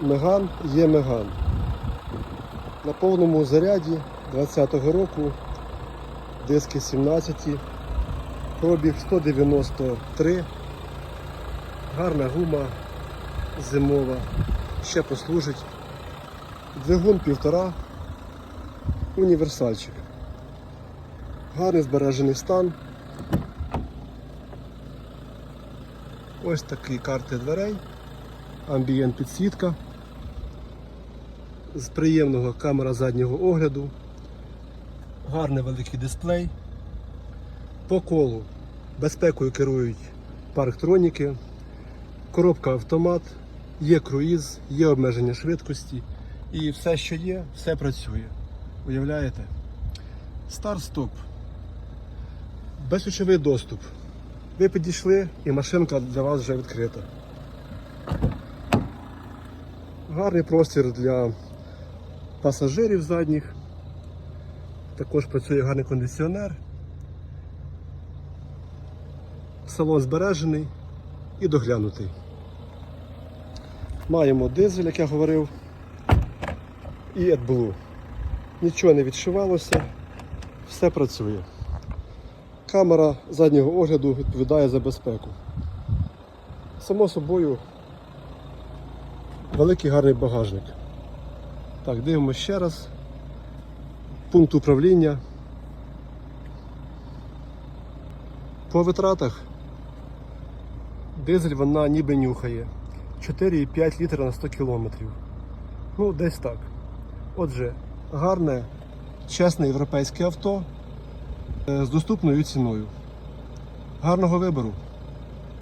Меган є Меган. На повному заряді 20-го року диски 17, пробіг 193, гарна гума зимова, ще послужить. Двигун півтора, універсальчик. Гарний збережений стан. Ось такі карти дверей, амбієнт підсвітка. З приємного камера заднього огляду, гарний великий дисплей. По колу безпекою керують парктроніки, коробка автомат, є круїз, є обмеження швидкості і все, що є, все працює. Уявляєте? Старт-стоп. Безключовий доступ. Ви підійшли і машинка для вас вже відкрита. Гарний простір для пасажирів задніх. Також працює гарний кондиціонер. Салон збережений і доглянутий. Маємо дизель, як я говорив, і AdBlue. Нічого не відшивалося, все працює. Камера заднього огляду відповідає за безпеку. Само собою, великий гарний багажник. Так, дивимося ще раз. Пункт управління. По витратах дизель вона ніби нюхає. 4,5 літра на 100 кілометрів. Ну, десь так. Отже, гарне, чесне європейське авто е, з доступною ціною. Гарного вибору!